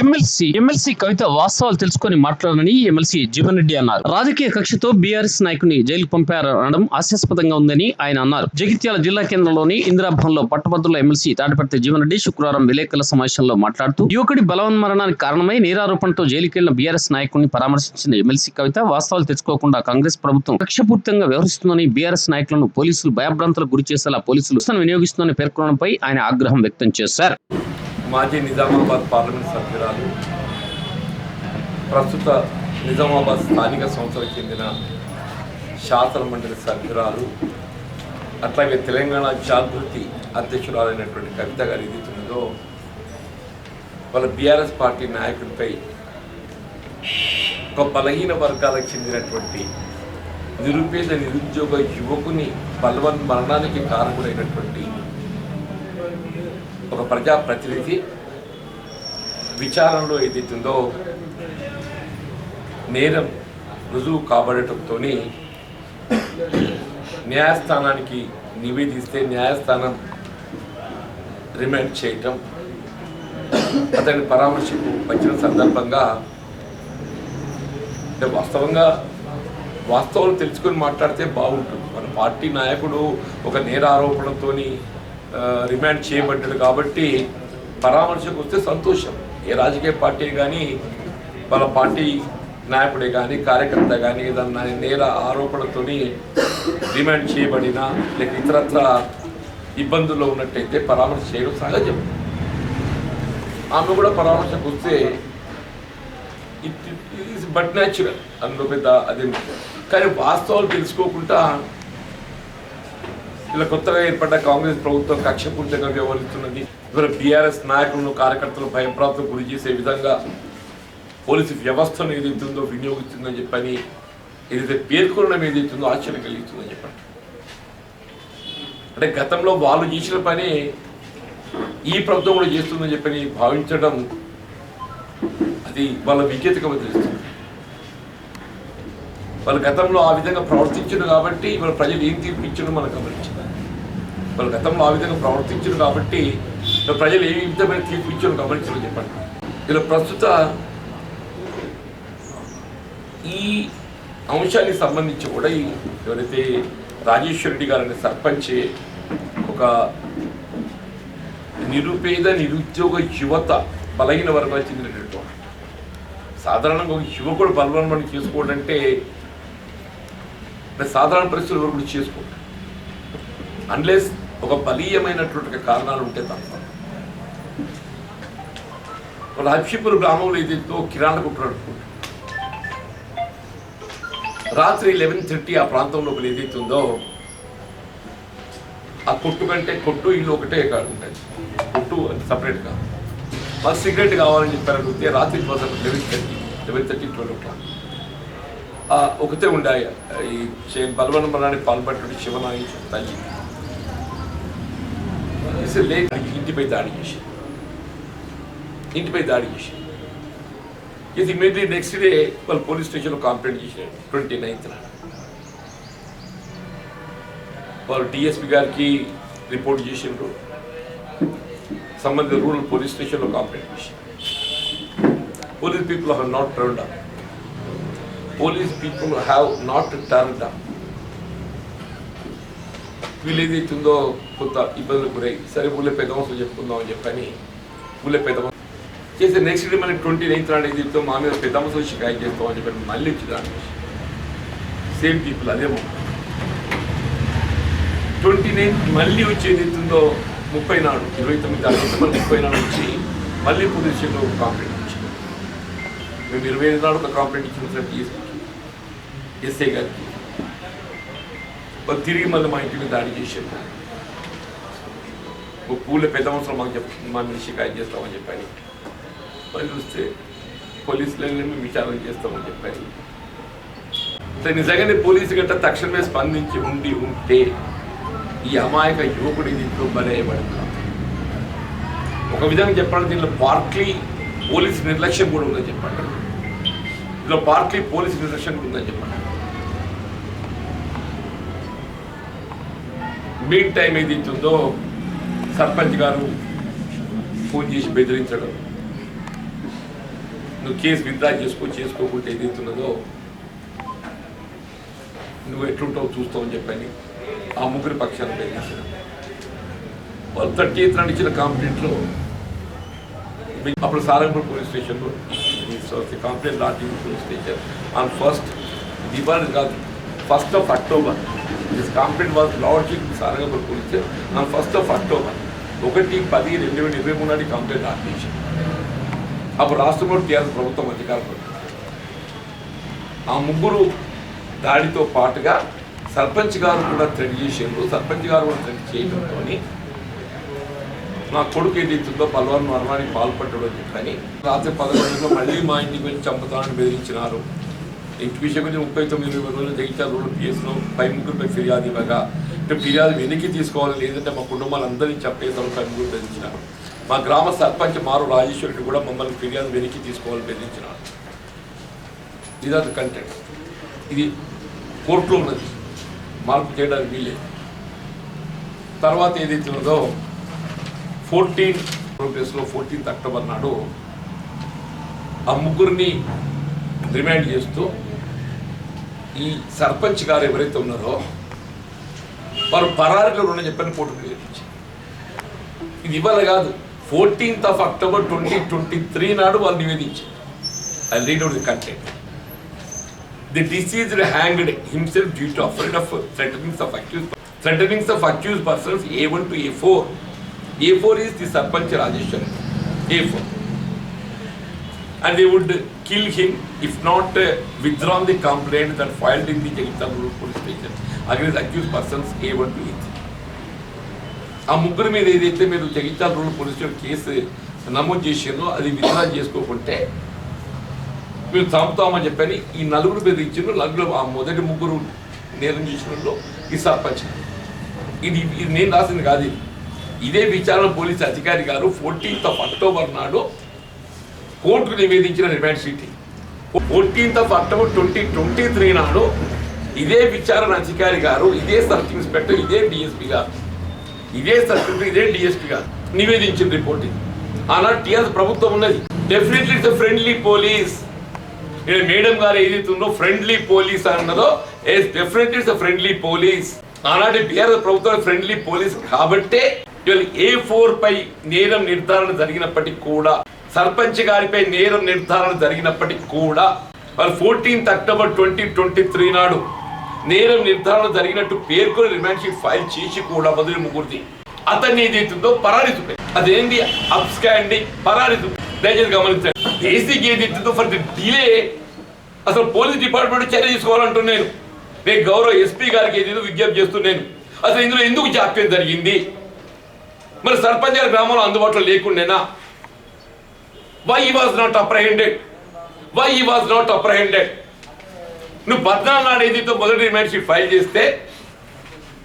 MLC MLC కవిత వాస్తవాలు తెలుసుకొని మాట్లాడాలని ఎమ్మెల్సీ జీవన్ రెడ్డి అన్నారు. రాజకీయ కక్షతో బీఆర్ఎస్ నాయకుని జైలుకు పంపారనడం హాస్యాస్పదంగా ఉందని ఆయన అన్నారు. జగిత్యాల జిల్లా కేంద్రంలోని ఇందిరాభవన్లో పట్టభద్రుల ఎమ్మెల్సీ తాటిపర్తి జీవన్ రెడ్డి శుక్రవారం విలేకరుల సమావేశంలో మాట్లాడుతూ యువకుడి బలవన్మరణానికి కారణమై నేరారోపణతో జైలుకెళ్ళిన బీఆర్ఎస్ నాయకుడిని పరామర్శించిన ఎమ్మెల్సీ కవిత వాస్తవాలు తెచ్చుకోకుండా కాంగ్రెస్ ప్రభుత్వం కక్షపూర్తంగా వ్యవహరిస్తుందని బీఆర్ఎస్ నాయకులను పోలీసులు భయభ్రాంతులకు గురి చేసేలా పోలీసులు వినియోగిస్తుందని పేర్కొనడంపై ఆయన ఆగ్రహం వ్యక్తం చేశారు. మాజీ నిజామాబాద్ పార్లమెంట్ సభ్యురాలు ప్రస్తుత నిజామాబాద్ స్థానిక సంస్థలకు చెందిన శాసనమండలి సభ్యురాలు అట్లాగే తెలంగాణ జాగృతి అధ్యక్షురాలైనటువంటి కవిత గారు ఏదైతున్నదో వాళ్ళ బీఆర్ఎస్ పార్టీ నాయకుడిపై ఒక బలహీన వర్గాలకు చెందినటువంటి నిరుపేద నిరుద్యోగ యువకుని బలవన్ మరణానికి కారకుడైనటువంటి ఒక ప్రజాప్రతినిధి విచారణలో ఏదైతుందో నేరం రుజువు కాబడటంతో న్యాయస్థానానికి నివేదిస్తే న్యాయస్థానం రిమాండ్ చేయటం అతని పరామర్శకు వచ్చిన సందర్భంగా అంటే వాస్తవంగా వాస్తవాలు తెలుసుకొని మాట్లాడితే బాగుంటుంది. మన పార్టీ నాయకుడు ఒక నేర ఆరోపణతోని రిమాండ్ చేయబడ్డాడు కాబట్టి పరామర్శకు వస్తే సంతోషం. ఏ రాజకీయ పార్టీ కానీ వాళ్ళ పార్టీ నాయకుడే కానీ కార్యకర్త కానీ ఏదన్నా నేర ఆరోపణతో రిమాండ్ చేయబడినా లేక ఇతరత్ర ఇబ్బందుల్లో ఉన్నట్టయితే పరామర్శ చేయడం సహజం. ఆమె కూడా పరామర్శకు వస్తే ఇట్ ఈస్ బట్ న్యాచురల్ అందులో పెద్ద అదే కానీ వాస్తవాలు తెలుసుకోకుండా ఇలా కొత్తగా ఏర్పడ్డ కాంగ్రెస్ ప్రభుత్వం కక్షపూరితంగా వ్యవహరిస్తున్నది. ఇవాళ బీఆర్ఎస్ నాయకులను కార్యకర్తలు భయప్రాంతం గురి చేసే విధంగా పోలీసు వ్యవస్థను ఏదైతుందో వినియోగిస్తుందని చెప్పని ఏదైతే పేర్కొనడం ఏదైతుందో ఆశ్చర్యం కలిగిస్తుందని చెప్పండి. అంటే గతంలో వాళ్ళు చేసిన పని ఈ ప్రభుత్వం కూడా చేస్తుందని చెప్పని భావించడం అది వాళ్ళ విజ్ఞతగా వదిలిస్తుంది వాళ్ళు గతంలో ఆ విధంగా ప్రవర్తించారు కాబట్టి వాళ్ళ ప్రజలు ఏం తీర్పు ఇచ్చారో మనం గమనించాలి. వాళ్ళు గతంలో ఆ విధంగా ప్రవర్తించారు కాబట్టి ప్రజలు ఏ విధమైన తీర్పు ఇచ్చారో గమనించారో చెప్పండి. ఇలా ప్రస్తుత ఈ అంశానికి సంబంధించి కూడా ఈ ఎవరైతే రాజేశ్వర రెడ్డి గారు అనే సర్పంచ్ ఒక నిరుపేద నిరుద్యోగ యువత బలహీన వర్గాలకు చెందినటువంటి సాధారణంగా ఒక యువకుడు బలవన్మని చేసుకోవడంటే అంటే సాధారణ పరిస్థితులు వరకు కూడా అన్లెస్ ఒక బలీయమైనటువంటి కారణాలు ఉంటే తప్ప. ఒక గ్రామంలో ఇదితో కిరాణ కుట్టాడు రాత్రి లెవెన్ థర్టీ ఆ ప్రాంతంలో ఒకటి ఏదైతే ఉందో ఆ కొట్టు కంటే కొట్టు ఇల్లు ఒకటే కాదు ఉంటుంది కొట్టు సపరేట్ కాదు మాకు సిగరెట్ కావాలని చెప్పారు అడిగితే రాత్రి కోసం eleven thirty eleven thirty twelve o'clock ఒకతే ఉండే ఈ బలవన్ మనాన్ని పాల్పడిన శివనాయి తల్లి. ఇసే లేక ఇంటిపై దాడి చేసి ఇంటిపై దాడి చేసి ఇది ఇమీడియట్లీ నెక్స్ట్ డే వాళ్ళు పోలీస్ స్టేషన్లో కంప్లైంట్ చేశారు ట్వంటీ నైన్త్ వాళ్ళు డిఎస్పి గారికి రిపోర్ట్ చేసిండ్రు సంబంధిత రూరల్ పోలీస్ స్టేషన్లో కంప్లైంట్ చేసి police people have not turned up police people have not turned up వీళ్ళు ఏదైతుందో కొంత ఇబ్బందులు గురై సరే ఊళ్ళో పెద్ద మనుషులు చెప్పుకుందాం అని చెప్పని ఊళ్ళో పెద్ద చేస్తే నెక్స్ట్ డే మనకి ట్వంటీ నైన్త్ నాడు చెప్తాం మా మీద పెద్ద మనుషులు షికాయత్ చేస్తాం అని చెప్పి మళ్ళీ వచ్చి దాని సేమ్ పీపుల్ అదేమో ట్వంటీ నైన్త్ మళ్ళీ వచ్చి ఏదైతుందో ముప్పై నాడు ఇరవై తొమ్మిది అరవై ముప్పై నాడు వచ్చి మళ్ళీ పోలీస్ ఒక కాంప్లైంట్ వచ్చింది మేము ఇరవై ఐదు నాడు ఒక కాంప్లైంట్ ఇచ్చిన సార్ డిఎస్పీకి ఎస్ఐ గారికి తిరిగి మళ్ళీ మా ఇంటి మీద దాడి చేసారు ఒక పూల పెద్ద అవసరం మాకు చెప్ మా మీద షికాయత్ చేస్తామని చెప్పాను. మళ్ళీ చూస్తే పోలీసులనే మేము విచారణ చేస్తామని చెప్పాను. అంటే నిజంగానే పోలీసు గట్ట తక్షణమే స్పందించి ఉండి ఉంటే ఈ అమాయక యువకుడి దీంట్లో బలయ్యబడింది ఒక విధంగా చెప్పాలంటే దీనిలో పార్క్లీ పోలీస్ నిర్లక్ష్యం కూడా ఉందని చెప్పండి ఇందులో పార్క్లీ పోలీస్ నిర్లక్ష్యం కూడా ఉందని చెప్పండి మీ టైం ఏదైతే ఉందో సర్పంచ్ గారు ఫోన్ చేసి బెదిరించడం. నువ్వు కేసు విత్డ్రా చేసుకో చేసుకోకుంటే ఏదైతున్నదో నువ్వు ఎట్లుంటావు చూస్తావు అని చెప్పని ఆ ముగ్గురి పక్షాన్ని బెదిరించడం. వాళ్ళు థర్టీ ఎయిత్ నడిచిన కాంప్లైంట్లో అప్పుడు సారంపూర్ పోలీస్ స్టేషన్లో కంప్లైంట్ లాంటి police station. On first Diwali కాదు first of October this complaint was lodging Sarangapur police station first of October ఒకటి పది రెండు వేల ఇరవై మూడు నాటి కంప్లైంట్ ఆర్టించారు అప్పుడు రాష్ట్రంలో టీఆర్ఎస్ ప్రభుత్వం అధికారం ఆ ముగ్గురు దాడితో పాటుగా సర్పంచ్ గారు కూడా థ్రెడ్ చేసిండ్రు. సర్పంచ్ గారు కూడా థ్రెడ్ చేయడంతో నా కొడుకు ఏదైతుందో పల్వాన్ మరణానికి పాల్పడ్డాడు అని చెప్పని రాత్రి పదకొండులో మళ్ళీ మా ఇంటికి వెళ్ళి చంపుతానని బెదిరించినారు. ఇంటి విషయం ముప్పై తొమ్మిది ఇరవై రోజులు జగిత్యాల రోడ్డు పిఎస్లో పై ముగ్గురుపై ఫిర్యాదు ఇవ్వగా అంటే ఫిర్యాదు వెనక్కి తీసుకోవాలి లేదంటే మా కుటుంబాలందరినీ చెప్పేసారు పై ముగ్గురు బెదిరించినారు మా గ్రామ సర్పంచ్ మారు రాజేశ్వరుడు కూడా మమ్మల్ని ఫిర్యాదు వెనక్కి తీసుకోవాలని బెదిరించినారు ఇది అది కంటెంట్ ఇది కోర్టులో ఉన్నది మార్పు చేయడానికి వీలే తర్వాత ఏదైతే ఉన్నదో ఫోర్టీన్ ప్రోగ్రెస్లో ఫోర్టీన్త్ అక్టోబర్ నాడు ఆ ముగ్గురిని రిమాండ్ చేస్తూ ఈ సర్పంచ్ గారు ఎవరైతే ఉన్నారో వారు పరారిలో రుణ చెప్పని కోర్టుకు నివేదించారు ఇది ఇవాళ కాదు fourteenth of October twenty twenty three నాడు వాళ్ళు నివేదించారు I read out the content The deceased hanged himself due to afraid of threatenings of accused threatenings of accused persons A1 to A4. A4 is the Sarpanch Rajeshwar. A4. And they would kill him if not uh, withdrawn the complaint that filed in the Jagitapur police station against accused persons A1 to A3. ఆ ముగ్గురు మీద ఏదైతే మీరు Jagtial rural police station case నమోదు చేసిందో అది withdraw చేసుకోకుంటే మీరు చంపుతామని చెప్పని ఈ నలుగురు మీద ఇచ్చిన నలుగురు ఆ మొదటి ముగ్గురు నేరం చేసిన ఈ సర్పంచ్. ఇది ఇది నేను రాసింది కాదు ఇదే విచారణ పోలీస్ అధికారి గారు ఫోర్టీన్త్ ఆఫ్ అక్టోబర్ నాడు కోర్టుకు నివేదించిన remand sheet fourteenth of October twenty twenty three నాడు ఇదే విచారణ అధికారి గారు ఇదే సబ్ ఇన్స్పెక్టర్ ఇదే డిఎస్పీ గారు ఇదే సర్కిల్ ఇదే డిఎస్పీ గారు నివేదించిన రిపోర్ట్ ఇది ఆనాడు టీఆర్ఎస్ ప్రభుత్వం ఉన్నది. డెఫినెట్లీ ఇట్స్ ఫ్రెండ్లీ పోలీస్ ఇక్కడ మేడం గారు ఏదైతుందో ఫ్రెండ్లీ పోలీస్ అన్నదో డెఫినెట్లీ ఇట్స్ ఫ్రెండ్లీ పోలీస్ ఆనాటి బీఆర్ఎస్ ప్రభుత్వం ఫ్రెండ్లీ పోలీస్ కాబట్టే ఏ ఫోర్ పై నేరం నిర్ధారణ జరిగినప్పటికీ కూడా సర్పంచ్ గారిపై నేరం నిర్ధారణ జరిగినప్పటికీ కూడా వాళ్ళు fourteenth October twenty twenty three నాడు నేరం నిర్ధారణ జరిగినట్టు పేర్కొని రిమాండ్ షీట్ ఫైల్ చేసి కూడా మొదటి ముగ్గురిది అతన్ని ఏదైతుందో పరారి అదేంటి అప్స్కాండింగ్ పరారి దయచేసి గమనించండి. ఏసీకి ఏదైతుందో ఫర్ ది డిలే అసలు పోలీస్ డిపార్ట్మెంట్ చర్య తీసుకోవాలంటున్నాను. నేను గౌరవ ఎస్పీ గారికి ఏదైతే విజ్ఞప్తి చేస్తున్నాను. అసలు ఇందులో ఎందుకు జాప్యం జరిగింది? మరి సర్పంచ్ గారి గ్రామంలో అందుబాటులో లేకుండేనా? Why he was not apprehended why he was not apprehended నువ్వు పద్నాలుగు నాడు ఏదైతే మొదటి రిమాండ్ షీట్ ఫైల్ చేస్తే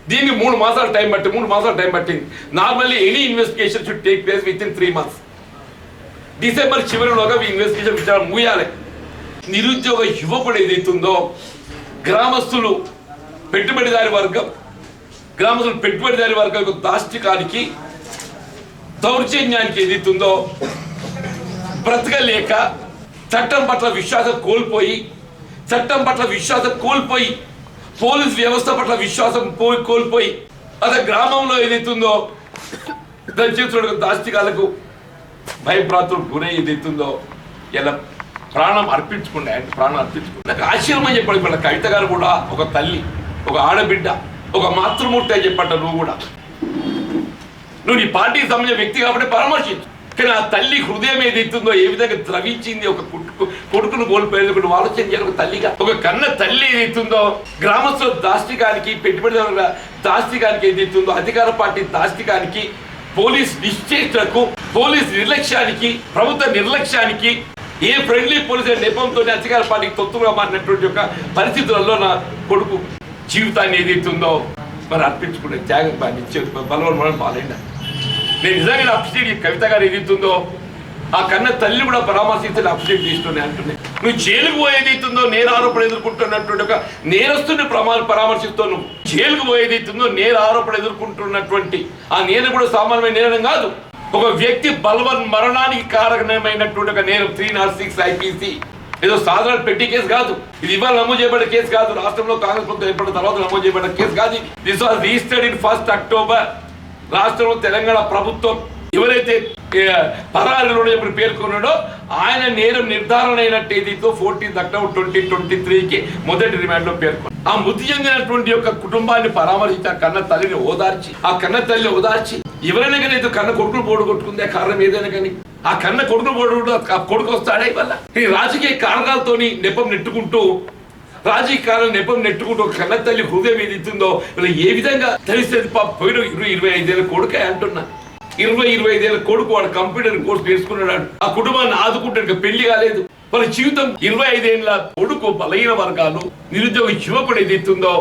దీనికి మూడు మాసాలు టైం పట్టి మూడు మాసాలు టైం పట్టింది. Normally any investigation should take place within three months December చివరిలోగా ఈ ఇన్వెస్టిగేషన్ విచారణ ముయ్యాలి నిరుద్యోగ యువకుడు ఏదైతుందో గ్రామస్తులు పెట్టుబడిదారి వర్గం గ్రామస్తులు పెట్టుబడిదారి వర్గం దాష్టికానికి దౌర్జన్యానికి ఏదైతుందో బ్రతకలేక చట్టం పట్ల విశ్వాసం కోల్పోయి చట్టం పట్ల విశ్వాసం కోల్పోయి పోలీస్ వ్యవస్థ పట్ల విశ్వాసం పోయి కోల్పోయి అదే గ్రామంలో ఏదైతుందో దాని చేతుడు దాష్టికాలకు భయభ్రాంతులకు గురై ఏదైతుందో ఇలా ప్రాణం అర్పించుకుండే ఆయన ప్రాణం అర్పించుకుండే నాకు ఆశ్చర్యం అని చెప్పాడు ఇప్పుడు కవిత గారు కూడా ఒక తల్లి ఒక ఆడబిడ్డ ఒక మాతృమూర్తి అని చెప్పాడు నువ్వు కూడా. నువ్వు నీ పార్టీకి సంబంధించిన వ్యక్తి కాబట్టి పరామర్శించు. కానీ ఆ తల్లి హృదయం ఏదైతుందో ఏ విధంగా ద్రవించింది ఒక కొడుకు కొడుకును కోల్పోయేది ఒకటి ఆలోచన చేయాలి. ఒక తల్లిగా ఒక కన్న తల్లి ఏదైతుందో గ్రామస్తుల దాష్టికానికి పెట్టుబడిదారుల దాష్టికానికి ఏదైతుందో అధికార పార్టీ దాష్టికానికి పోలీస్ నిశ్చేష్టకు పోలీస్ నిర్లక్ష్యానికి ప్రభుత్వ నిర్లక్ష్యానికి ఏ ఫ్రెండ్లీ పోలీస్ నెపంతో అధికార పార్టీకి తొత్తుగా మారినటువంటి ఒక పరిస్థితులలో నా కొడుకు జీవితాన్ని ఏదైతుందో మరి అర్పించుకునే త్యాగం ఇచ్చే బలవరం బాలేండి నేను నిజంగా అప్డేట్ ఈ కవిత గారు ఏదైతుందో ఆ కన్న తల్లి కూడా పరామర్శించి అప్డేట్ చేస్తున్నాయి అంటున్నాయి నువ్వు జైలుకు పోయేదైతుందో నేర ఆరోపణ ఎదుర్కొంటున్నటువంటి ఒక నేరస్తుని ప్రమా పరామర్శిస్తూ నువ్వు. జైలుకు పోయేదైతుందో నేర ఆరోపణ ఎదుర్కొంటున్నటువంటి ఆ నేర కూడా సామాన్యమైన నేరం కాదు. ఒక వ్యక్తి బలవన్ మరణానికి కారణమైనటువంటి ఒక నేరం త్రీ నాట్ సిక్స్ ఐపీసీ. ఏదో సాధారణ పెట్టి కేసు కాదు. ఇది ఇవాళ నమోదు చేయబడిన కేసు కాదు. రాష్ట్రంలో కాంగ్రెస్ ప్రభుత్వం ఏర్పడిన తర్వాత నమోదు చేయబడిన కేసు కాదు this was registered in first October రాష్ట్రంలో తెలంగాణ ప్రభుత్వం ఎవరైతే ఏ, పరారీలో ఇప్పుడు పేర్కొన్నాడో ఆయన నేరం నిర్ధారణ అయిన తేదీతో ఫోర్టీన్త్ అక్టోబర్ ట్వంటీ ట్వంటీ త్రీకి మొదటి రిమాండ్లో పేర్కొన్నారు ఆ మృతి చెందినటువంటి యొక్క కుటుంబాన్ని పరామర్శించి ఆ కన్న తల్లిని ఓదార్చి ఆ కన్న తల్లి ఓదార్చి ఎవరైనా కానీ ఏదో కన్న కొడుకులు పోడు కొట్టుకుందే కారణం ఏదైనా కానీ ఆ కన్న కొడుకులు పోడు కొడుకు వస్తాడే వల్ల. ఈ రాజకీయ కారణాలతోని నెపం నెట్టుకుంటూ రాజకీయ కాలం నెపం నెట్టుకుంటూ ఒక కన్న తల్లి హృదయం ఏది ఇస్తుందో ఇలా ఏ విధంగా తెలిసేది పాప? పోయిన ఇరవై ఇరవై ఐదేళ్ళ కొడుకే అంటున్నా. ఇరవై ఇరవై ఐదేళ్ళ కొడుకు వాడు కంప్యూటర్ కోర్స్ నేర్చుకున్నాడు. ఆ కుటుంబాన్ని ఆదుకుంటాడు పెళ్ళి కాలేదు. వాళ్ళ జీవితం ఇరవై ఐదేళ్ళ కొడుకు బలహీన వర్గాలు నిరుద్యోగ యువకుడు ఏది ఇస్తుందో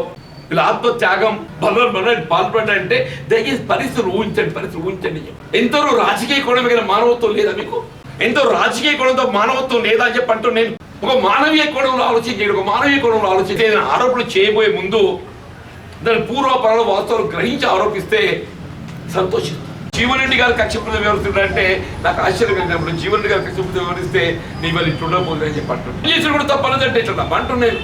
వీళ్ళ ఆత్మత్యాగం బలం బలం పాల్పడంటే దయచేసి పరిస్థితులు ఊహించండి పరిస్థితులు ఊహించండి. ఎంతో రాజకీయ కోణం మీద మానవత్వం లేదా మీకు? ఎంతో రాజకీయ కోణంతో మానవత్వం లేదా అని చెప్పి అంటూ నేను. ఒక మానవీయ కోణంలో ఆలోచించేది ఒక మానవీయ కోణంలో ఆలోచించే ఆరోపణలు చేయబోయే ముందు దాని పూర్వపరాలు వాస్తవాలు గ్రహించి ఆరోపిస్తే సంతోషం జీవనరెడ్డి గారు కక్షపూర్తి వివరిస్తుంటే నాకు ఆశ్చర్యం కలిగినప్పుడు జీవన్ గారు కక్షపూర్తి వివరిస్తే నీ వాళ్ళు ఇట్లుండబోతుంది అని చెప్పంటున్నాను చేసిన కూడా తప్పనదంటే ఇట్లా అంటున్నాను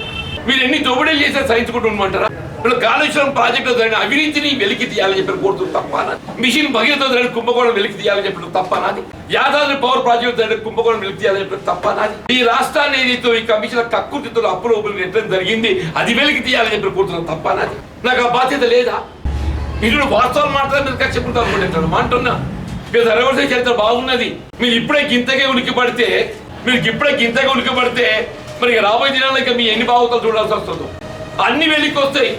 మీరు ఎన్ని దోపిడీలు చేస్తే సహించుకుంటూ ఉండమంటారా? ఇప్పుడు కాళేశ్వరం ప్రాజెక్టు జరిగిన అవినీతిని వెలికి తీయాలని చెప్పి కోరుతుంది తప్పనా మిషన్ భగీరథ జరిగిన కుంభకోణం వెలికి తీయాలని చెప్పి తప్పనాది యాదాద్రి పవర్ ప్రాజెక్టు జరిగిన కుంభకోణం వెలికి తీయాలని చెప్పి తప్పనాది ఈ రాష్ట్రాన్ని ఏదైతే ఈ కమిషన్ కక్కుర్తితో అప్పులు ఒప్పులు జరిగింది అది వెలికి తీయాలని చెప్పి కోరుతున్నాం తప్పనాది నాకు ఆ బాధ్యత లేదా? మీరు వాస్తవాలు మాట్లాడడం మీరు ఖర్చు చెప్పుకుంటారు అనుకుంటాను అంటున్నా మీరు ధరవర్సే చరిత్ర బాగున్నది. మీరు ఇప్పుడే గింతగా ఉనికి పడితే మీరు ఇప్పుడే గింతగా ఉనికి పడితే మరి రాబోయే దినాల్లో ఇక మీ ఎన్ని బాగుతాలు చూడాల్సి వస్తుందో? అన్ని వెళ్ళికి వస్తాయి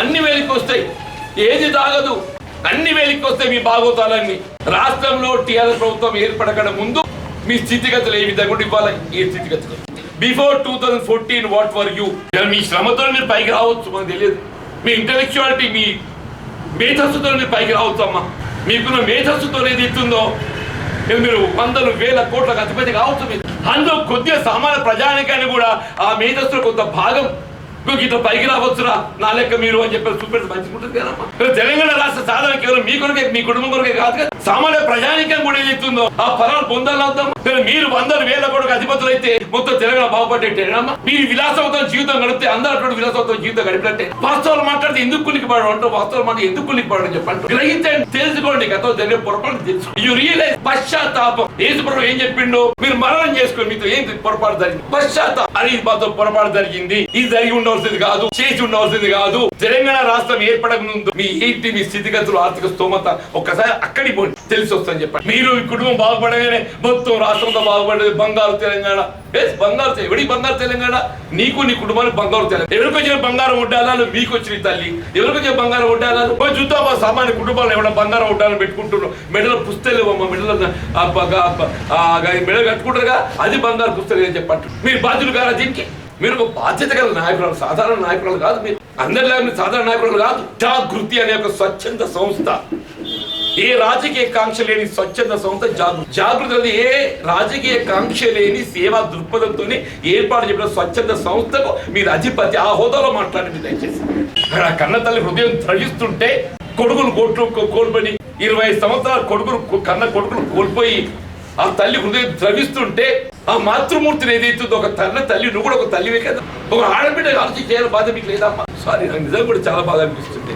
అన్ని వేలికి వస్తాయి ఏది తాగదు అన్ని వేలికి వస్తాయి మీ భాగవతాలన్నీ రాష్ట్రంలో టీఆర్ఎస్ ప్రభుత్వం ఏర్పడకడ ముందు మీ స్థితిగతులు ఏ విధంగా ఇవ్వాలి? ఏ స్థితిగతులు? Before two thousand fourteen what for you మీ శ్రమతో మీరు పైకి రావచ్చు మనకు తెలియదు. మీ ఇంటలెక్చువాలిటీ మీ మేధస్సుతో మీరు పైకి రావచ్చు అమ్మా. మీకున్న మేధస్సుతో ఏది ఇస్తుందో? మీరు వందలు వేల కోట్ల అధిపతి కావచ్చు మీరు. అందులో కొద్దిగా సామాన్య ప్రజానికాన్ని కూడా ఆ మేధస్సులో కొంత భాగం నువ్వు ఇట్లా పైకి రావచ్చురా? నా లెక్క మీరు అని చెప్పి చూపెట్టి మంచిగా కదమ్మా. తెలంగాణ రాష్ట్ర సాధన కేవలం మీ కొరకే మీ కుటుంబం కొరకే కాదు సామాన్య ప్రజానికం కూడా ఏదైతుందో ఆ ఫలాలు పొందాలవుతాం మీరు వందల వేల కొడుకు అధిపతులు అయితే మొత్తం తెలంగాణ బాగుపడేటేనమ్మా మీరు విలాసవంతం జీవితం గడిపితే అందరూ అటువంటి విలాసవంతం జీవితం గడిపినట్టే. వాస్తవాలు మాట్లాడితే ఎందుకు కులికిపడడం అంటే వాస్తవాలు మాట ఎందుకు కులికిపడడం చెప్పండి గ్రహించండి తెలుసుకోండి గతంలో జరిగే పొరపాటు తెలుసు యు రియలైజ్ పశ్చాత్తాపం. యేసుప్రభు ఏం చెప్పిండు? మీరు మరణం చేసుకోండి మీతో ఏం పొరపాటు జరిగింది? పశ్చాత్తాపం. అది మాతో పొరపాటు జరిగింది. ఇది జరిగి ఉండవలసింది కాదు చేసి ఉండవలసింది కాదు. తెలంగాణ రాష్ట్రం ఏర్పడక ముందు మీ ఏంటి మీ స్థితిగతులు ఆర్థిక స్తోమత? ఒక్కసారి అక్కడికి పోండి. తెలిసి వస్తుందని చెప్పండి. మీరు ఈ కుటుంబం బాగుపడగానే మొత్తం రాష్ట్రంతో బాగుపడేది బంగారు తెలంగాణ. ఎస్ బంగారు ఎవడి బంగారు తెలంగాణ? నీకు నీ కుటుంబానికి బంగారు తెలంగాణ. ఎవరికి వచ్చిన బంగారం ఉండాలని మీకు వచ్చిన తల్లి. ఎవరికి వచ్చిన బంగారం ఉండాలని పోయి చూద్దాం మా సామాన్య కుటుంబాలు ఎవడ బంగారం ఉండాలని పెట్టుకుంటున్నారు? మెడల పుస్తలు అమ్మ మెడలు మెడ కట్టుకుంటారుగా? అది బంగారు పుస్తలు అని చెప్పట్టు మీరు బాధ్యులు కారా దీనికి? మీరు ఒక బాధ్యత గల నాయకురాలు సాధారణ నాయకురాలు కాదు మీరు. అందరిలా మీరు సాధారణ నాయకురాలు కాదు. జాగృతి అనే ఒక స్వచ్ఛంద సంస్థ. ఏ రాజకీయ కాంక్ష లేని స్వచ్ఛంద సంస్థ జాగృతి జాగృతి అనేది ఏ రాజకీయ కాంక్ష లేని సేవా దృక్పథంతో ఏర్పాటు చేసిన స్వచ్ఛంద సంస్థకు మీరు అధిపతి. ఆ హోదాలో మాట్లాడండి దయచేసి. అక్కడ ఆ కన్న తల్లి హృదయం ద్రవిస్తుంటే కొడుకులు కోట్లు కోల్పోయి ఇరవై ఐదు సంవత్సరాల కొడుకులు కన్న కొడుకులు కోల్పోయి ఆ తల్లి హృదయం ద్రవిస్తుంటే ఆ మాతృమూర్తిని ఏదైతుందో ఒక తల్ల తల్లి నువ్వు కూడా ఒక తల్లివే కదా. ఒక ఆడబిడ్డ ఆలోచన బాధ మీకు లేదమ్మా. సారీ నాకు నిజంగా కూడా చాలా బాధ అనిపిస్తుంది.